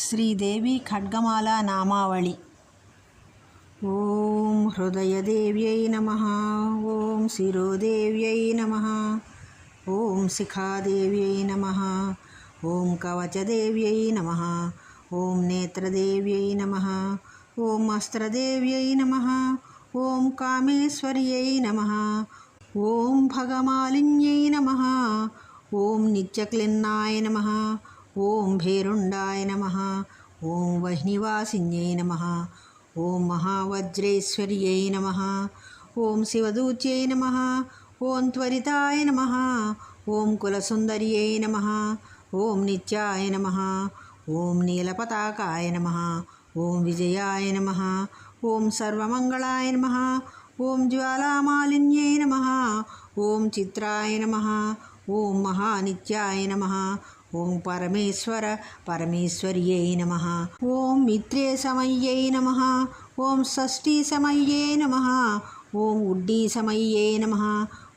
श्रीदेवी खड्गमाला नामावळि। ॐ हृदयदेव्यै नमः ॐ शिरोदेव्यै नमः ॐ शिखादेव्यै नमः ॐ कवचदेव्यै नमः ॐ नेत्रदेव्यै नमः ॐ अस्त्रदेव्यै नमः ॐ कामेश्वर्यै नमः ॐ भगमालिन्यै नमः ॐ नित्यक्लिन्नाय नमः ఓం భేరుండాయ నమ ఓం వహ్నివాసిన్యై నమ ఓం మహావజ్రేశ్వర్యై నమ ఓం శివదూత్యై నమ ఓం త్వరితాయ నమ ఓం కులసుందర్యై నమ ఓం నిత్యాయ నమ ఓం నీలపతాకాయ నమ ఓం విజయాయ నమ ఓం సర్వమంగళాయ నమ ఓం జ్వాలామాలిన్యై నమ ఓం చిత్రాయ నమ ఓం మహానిత్యాయ నమ ఓం పరమేశ్వర పరమేశ్వర్యై నమ ఓం మిత్రే సమయ్యై నమ ఓం షష్ఠీ సమయ్యే నమ ఓం ఉడ్డీ సమయ్యే నమ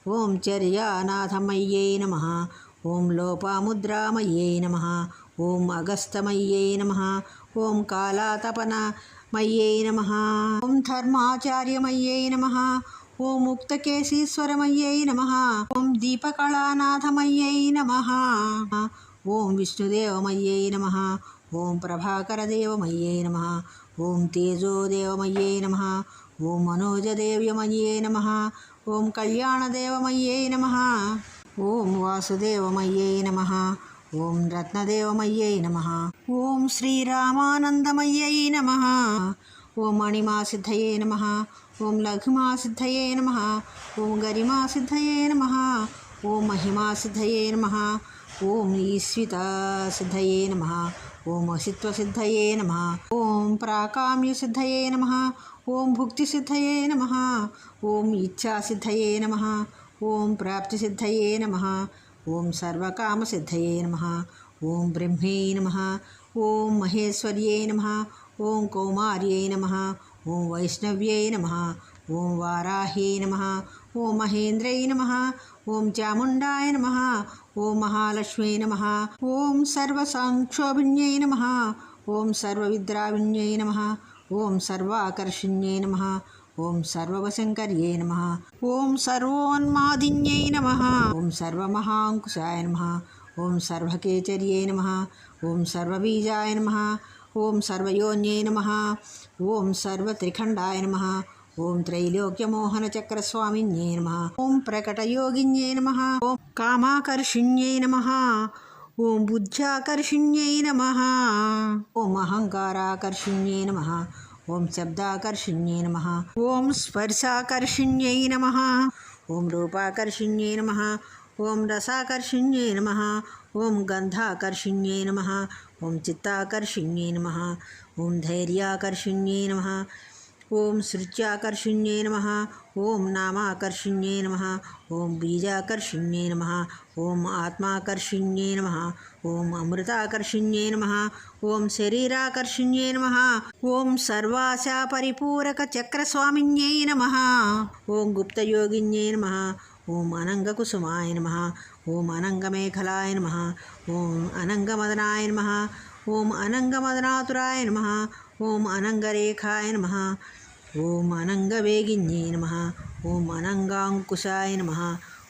ఓం చర్యానాథమయ్యే నమ ఓం లోపాముద్రామయ్యే నమ ఓం అగస్తమయ్యే నమ ఓం కాళాతపనమయ్యే నమ ఓం ధర్మాచార్యమయ్యే నమ ఓం ముక్తకేశీశ్వరమయ్యై నమ ఓం దీపకళానాథమయ్యై నమ ఓం విష్ణుదేవమయ్యే నమ ఓం ప్రభాకరదేవమయ్యే నమ ఓం తేజోదేవమయ్యే నమ ఓం మనోజదేవ్యమయ్యే నమ ఓం కళ్యాణదేవమయ్యే నమ ఓం వాసుదేవమయ్యే నమ ఓం రత్నదేవమయ్యై నమ ఓం శ్రీరామానందమయ్యై నమ ఓం మణిమాసిద్ధయే నమ ఓం లఘుమాసిద్ధయే నమ ఓం గరిమాసిద్ధయే నమ ఓం మహిమాసిద్ధయే నమ ఓం ఈశ్వితాసిద్ధయే నమ ఓం అసిత్వసిద్ధయే నమ ఓం ప్రాకామ్యసిద్ధయే నమ ఓం భుక్తిసిద్ధయే నమ ఓం ఇచ్ఛాసిద్ధయే నమ ఓం ప్రాప్తిసిద్ధయే నమ ఓం సర్వకామసిద్ధయే నమ ఓం బ్రహ్మే నమ ఓం మహేశ్వర్యై నమ ఓం కౌమార్యై నమ ఓం వైష్ణవ్యై నమ ఓం వారాహే నమ ఓం మహేంద్రై నమ ఓం చాముండాయ నమ ఓం మహాలక్ష్మీ నమ ఓం సర్వసంక్షోభిన్యై నమ ఓం సర్వవిద్రావిణ్యై నమ ఓం సర్వాకర్షిణ్యై నమ ఓం సర్వవశంకర్యై నమ ఓం సర్వోన్మాదిన్యై నమ ఓం సర్వమహాంకుశాయ నమ ఓం సర్వకేచర్యే నమ ఓం సర్వబీజాయ నమ ఓం సర్వయోన్యై నమ ఓం సర్వత్రిఖండాయ నమ ఓం త్రైలోక్యమోహనచక్రస్వామిన్యై నమ ఓం ప్రకటయోగిన్యై నమ ఓం కామాకర్షిణ్యై నమ ఓం బుద్ధ్యాకర్షిణ్యై నమ ఓం అహంకారాకర్షిణ్యై నమ ఓం శబ్దాకర్షిణ్యై నమ ఓం స్పర్శాకర్షిణ్యై నమ ఓం రూపాకర్షిణ్యై నమ ఓం రసాకర్షిణ్యై నమ ఓం గంధాకర్షిణ్యై నమ ఓం చిత్తాకర్షిణ్యై నమ ఓం ధైర్యాకర్షిణ్యై నమ ఓం సృత్యాకర్షిణ్యై నమ ఓం నామాకర్షిణ్యై నమ ఓం బీజాకర్షిణ్యై నమ ఓం ఆత్మాకర్షిణ్యై నమ ఓం అమృతాకర్షిణ్యై నమ ఓం శరీరాకర్షిణ్యై నమ ఓం సర్వాశా పరిపూరక చక్రస్వామిన్యై నమ ఓం గుప్తయోగిన్యై నమ ఓం అనంగకుసుమాయ నమ ఓం అనంగమేఖలాయ నమ ఓం అనంగమదనాయ నమ ఓం అనంగమదనాతురాయ నమ. ఓం అనంగరేఖాయ నమ. ఓం అనంగవేగిన్యై నమ. ఓం అనంగాంకుశాయ నమ.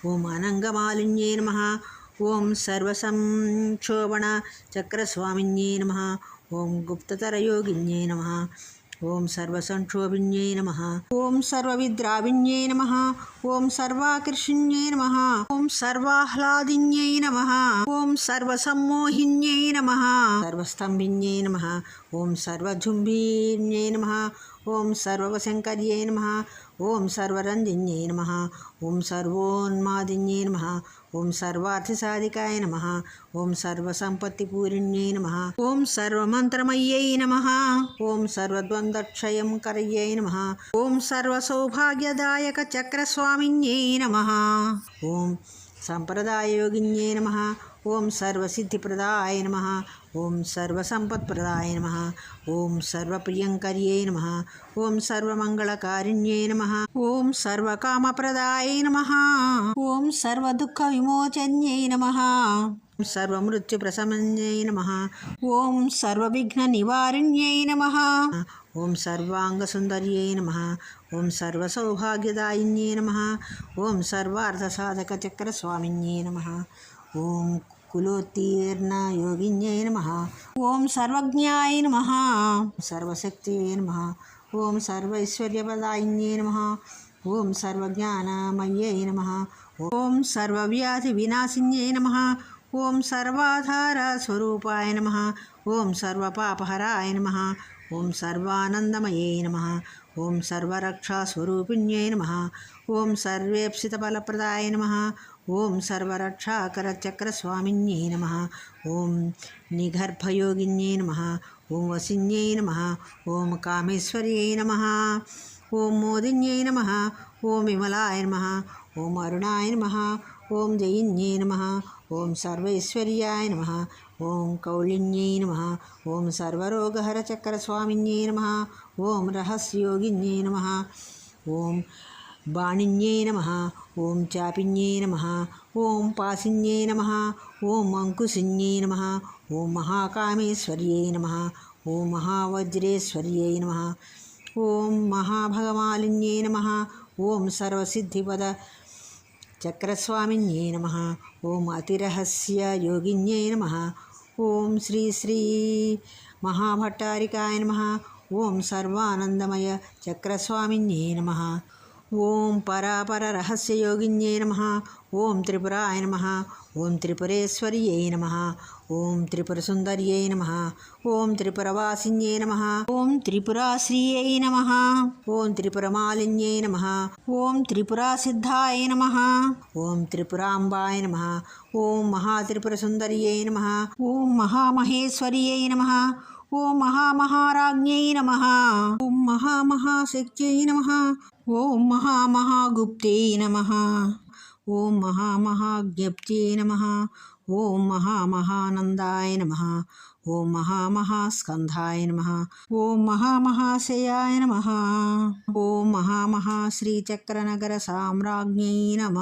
ఓం అనంగమాలిన్యే నమ. ఓం సర్వసంక్షోభణ చక్రస్వామిన్యే నమ. ఓం గుప్తతరయోగిన్యే నమ. ఓం సర్వసంక్షోభిన్యై నమ. ఓం సర్వవిద్రావిణ్యై నమ. ఓం సర్వాకర్షిణ్యై నమ. ఓం సర్వాహ్లాదిన్యై నమ. ఓం సర్వసమ్మోహిన్యై నమ. సర్వస్తంభిన్యై నమ. ఓం సర్వజుంభిన్యై నమ. ఓం సర్వశంకర్యై నమ. ఓం సర్వరంజిన్యై నమ. ఓం సర్వోన్మాదిన్యై ఓం సర్వార్థసాధికాయ నమ. ఓం సర్వసంపత్తిపూరిణ్యై నమ. ఓం సర్వమంత్రమయ్యై నమ. ఓం సర్వద్వంద్వక్షయం కరయ్యై నమ. ఓం సర్వసౌభాగ్యదాయక చక్రస్వామిన్యై నమ. ఓం సంప్రదాయ యోగిన్యై నమ. ఓం సర్వసిద్ధిప్రదాయ నమ ఓం సర్వసంపత్ప్రదాయ నమ ఓం సర్వప్రియంకర్యే నమ ఓం సర్వమంగళకారిణ్యే నమ ఓం సర్వకామప్రదాయ నమ ఓం సర్వదుఃఖ విమోచన్యై నమ సర్వమృత్యుప్రశమన్యై నమ ఓం సర్వవిఘ్న నివారిణ్యై నమ ఓం సర్వాంగసుందర్యై నమ ఓం సర్వసౌభాగ్యదాయిన్యే నమ ఓం సర్వార్థసాధకచక్రస్వామిన్యై నమ ఓం కులోత్తీర్ణ యోగిన్యై నమ. ఓం సర్వజ్ఞాయ నమ. సర్వశక్తి నమ. ఓం సర్వైశ్వర్యపదాయిన్యై నమ. ఓం సర్వజ్ఞానమయ్యై నమ. ఓం సర్వవ్యాధి వినాశిన్యై నమ. ఓం సర్వాధార స్వరూపాయ నమ. ఓం సర్వపాపహరాయ నమ. ఓం సర్వానందమయే నమ. ఓం సర్వరక్షాస్వరూపిణ్యై నమ. ఓం సర్వేప్సితఫలప్రదాయ నమ. ఓం సర్వరక్షాకర సర్వరక్షాకరచక్రస్వామిన్యై నమ ఓం నిగర్భయోగిన్యై నమ ఓం వసిన్యై నమ ఓం కామేశ్వర్యై నమ ఓం మోదిన్యై నమ ఓం విమలాయ నమ ఓం అరుణాయ నమ ఓం జయిన్యై నమ ఓం సర్వైశ్వర్యాయ నమ ఓం కౌళిన్యై నమ ఓం సర్వరోగహర సర్వరోగహరచక్రస్వామిన్యై నమ ఓం రహస్యోగిన్యై నమ ఓం బాణిన్యే నమ ఓం చాపిన్యే నమ ఓం పాసిన్యే నమ ఓం అంకుశిన్యే నమ ఓం మహాకామేశ్వర్యే నమ ఓం మహావజ్రేశ్వర్యై నమ ఓం మహాభగమాలిన్యే నమ ఓం సర్వసిద్ధిపద చక్రస్వామిన్యే నమ ఓం అతిరహస్య యోగిన్యే నమ ఓం శ్రీ శ్రీ మహాభట్టారికాయ నమ ఓం సర్వానందమయ చక్రస్వామిన్యే నమ ఓం పరాపర రహస్య రహస్యయోగిన్యై నమ ఓం త్రిపురాయ నమ ఓం త్రిపురేశ్వర్యై నమ ఓం త్రిపుర సుందర్యై నమ ఓం త్రిపురవాసిన్యై నమ ఓం త్రిపురాశ్రీయై నమ ఓం త్రిపురమాలిన్యై నమ ఓం త్రిపురాసిద్ధాయ నమ ఓం త్రిపురాంబాయ నమ ఓం మహాత్రిపురసుందర్యై నమ ఓం మహామహేశ్వర్యై నమ ఓం మహామహారాజ్ఞై నమ. ఓం మహామహాశక్త్యై నమ. ఓం మహామహాగుప్తే నమ. ఓం మహామహాజ్ఞప్తే నమ. ఓం మహామహానందాయ నమ. ఓం మహామహాస్కంధాయ నమ. ఓం మహామహాశయాయ నమ. ఓం మహామహాశ్రీచక్రనగర సామ్రాజ్ఞై నమ.